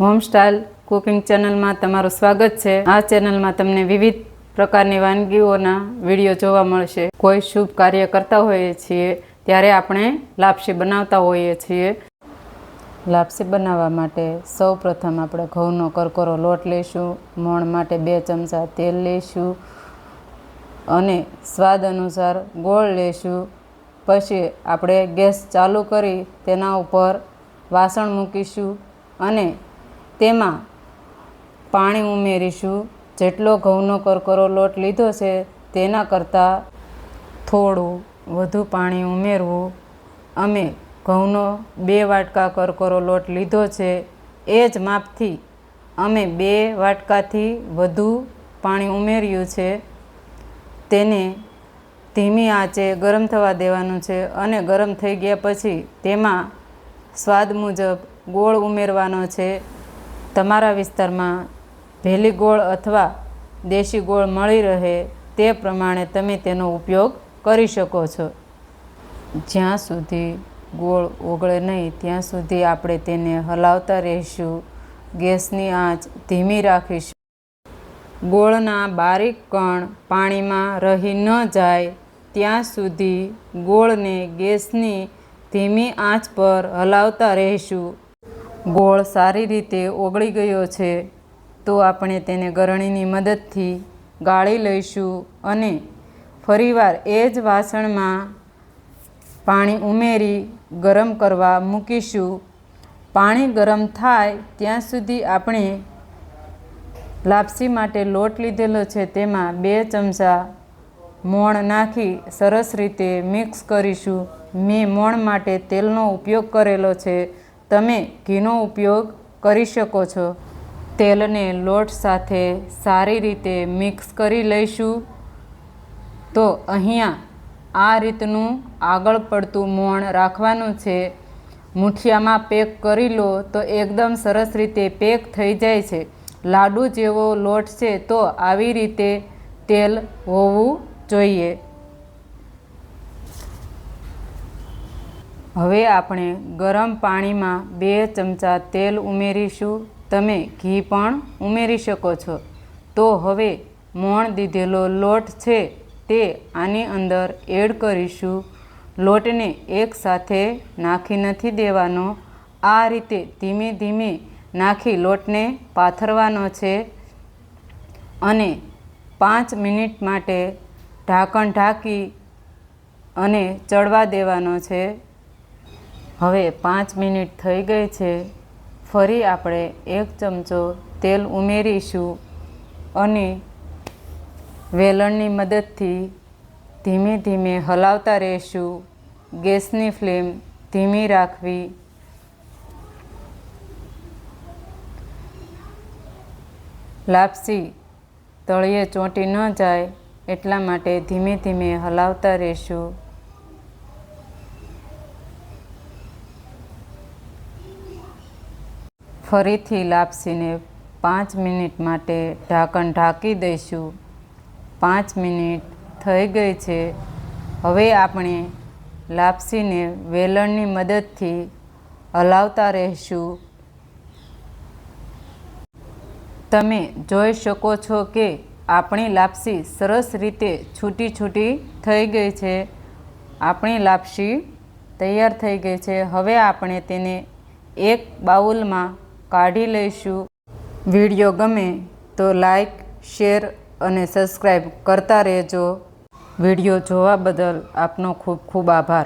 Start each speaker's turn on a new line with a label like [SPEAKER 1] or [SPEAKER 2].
[SPEAKER 1] Home style cooking ચેનલમાં તમારું સ્વાગત છે. આ ચેનલમાં તમને વિવિધ પ્રકારની વાનગીઓના વીડિયો જોવા મળશે. કોઈ શુભ કાર્ય કરતા હોઈએ છીએ, ત્યારે આપણે લાપસી બનાવતા હોઈએ છીએ. લાપસી બનાવવા માટે સૌ પ્રથમ આપણે ઘઉંનો કરકરો લોટ લઈશું, મોણ માટે બે ચમચા તેલ લઈશું અને સ્વાદ અનુસાર ગોળ લઈશું. પછી આપણે ગેસ ચાલુ કરી તેના ઉપર વાસણ મૂકીશું અને તેમાં પાણી ઉમેરીશું. જેટલો ઘઉંનો કરકરો લોટ લીધો છે, તેના કરતાં થોડું વધુ પાણી ઉમેરવું. અમે ઘઉંનો બે વાટકા કરકરો લોટ લીધો છે, એ જ માપથી અમે બે વાટકાથી વધુ પાણી ઉમેર્યું છે. તેને ધીમી આંચે ગરમ થવા દેવાનું છે અને ગરમ થઈ ગયા પછી તેમાં સ્વાદ મુજબ ગોળ ઉમેરવાનો છે. તમારા વિસ્તારમાં ભેલી ગોળ અથવા દેશી ગોળ મળી રહે તે પ્રમાણે તમે તેનો ઉપયોગ કરી શકો છો. જ્યાં સુધી ગોળ ઓગળે નહીં, ત્યાં સુધી આપણે તેને હલાવતા રહીશું. ગેસની આંચ ધીમી રાખીશું. ગોળના બારીક કણ પાણીમાં રહી ન જાય, ત્યાં સુધી ગોળને ગેસની ધીમી આંચ પર હલાવતા રહીશું. ગોળ સારી રીતે ઓગળી ગયો છે, તો આપણે તેને ગરણીની મદદથી ગાળી લઈશું અને ફરીવાર એ જ વાસણમાં પાણી ઉમેરી ગરમ કરવા મૂકીશું. પાણી ગરમ થાય ત્યાં સુધી આપણે લાપસી માટે લોટ લીધેલો છે, તેમાં બે ચમચા મોણ નાખી સરસ રીતે મિક્સ કરીશું. મેં મોણ માટે તેલનો ઉપયોગ કરેલો છે તમે ઘીનો ઉપયોગ કરી શકો છો. તેલને લોટ સાથે સારી રીતે મિક્સ કરી લઈશું. તો અહીંયા આ રીતનું આગળ પડતું મોણ રાખવાનું છે. મુઠિયામાં પેક કરી લો તો એકદમ સરસ રીતે પેક થઈ જાય છે. લાડુ જેવો લોટ છે તો આવી રીતે તેલ હોવું જોઈએ. હવે આપણે ગરમ પાણીમાં બે ચમચા તેલ ઉમેરીશું. તમે ઘી પણ ઉમેરી શકો છો. તો હવે મોણ દીધેલો લોટ છે તે આની અંદર એડ કરીશું. લોટને એકસાથે નાખી નથી દેવાનો. આ રીતે ધીમે ધીમે નાખી લોટને પાથરવાનો છે અને પાંચ મિનિટ માટે ઢાંકણ ઢાંકી અને ચડવા દેવાનો છે. હવે પાંચ મિનિટ થઈ ગઈ છે. ફરી આપણે એક ચમચો તેલ ઉમેરીશું અને વેલણની મદદથી ધીમે ધીમે હલાવતા રહીશું. ગેસની ફ્લેમ ધીમી રાખવી. લાપસી તળિયે ચોંટી ન જાય એટલા માટે ધીમે ધીમે હલાવતા રહેશું. ફરીથી લાપસીને પાંચ મિનિટ માટે ઢાંકણ ઢાંકી દઈશું. પાંચ મિનિટ થઈ ગઈ છે. હવે આપણે લાપસીને વેલણની મદદથી હલાવતા રહેશું. તમે જોઈ શકો છો કે આપણી લાપસી સરસ રીતે છૂટી છૂટી થઈ ગઈ છે. આપણી લાપસી તૈયાર થઈ ગઈ છે. હવે આપણે તેને એક બાઉલમાં કાઢી લઈશું. વીડિયો ગમે તો લાઈક, શેર અને સબસ્ક્રાઈબ કરતા રહેજો. વીડિયો જોવા બદલ આપનો ખૂબ ખૂબ આભાર.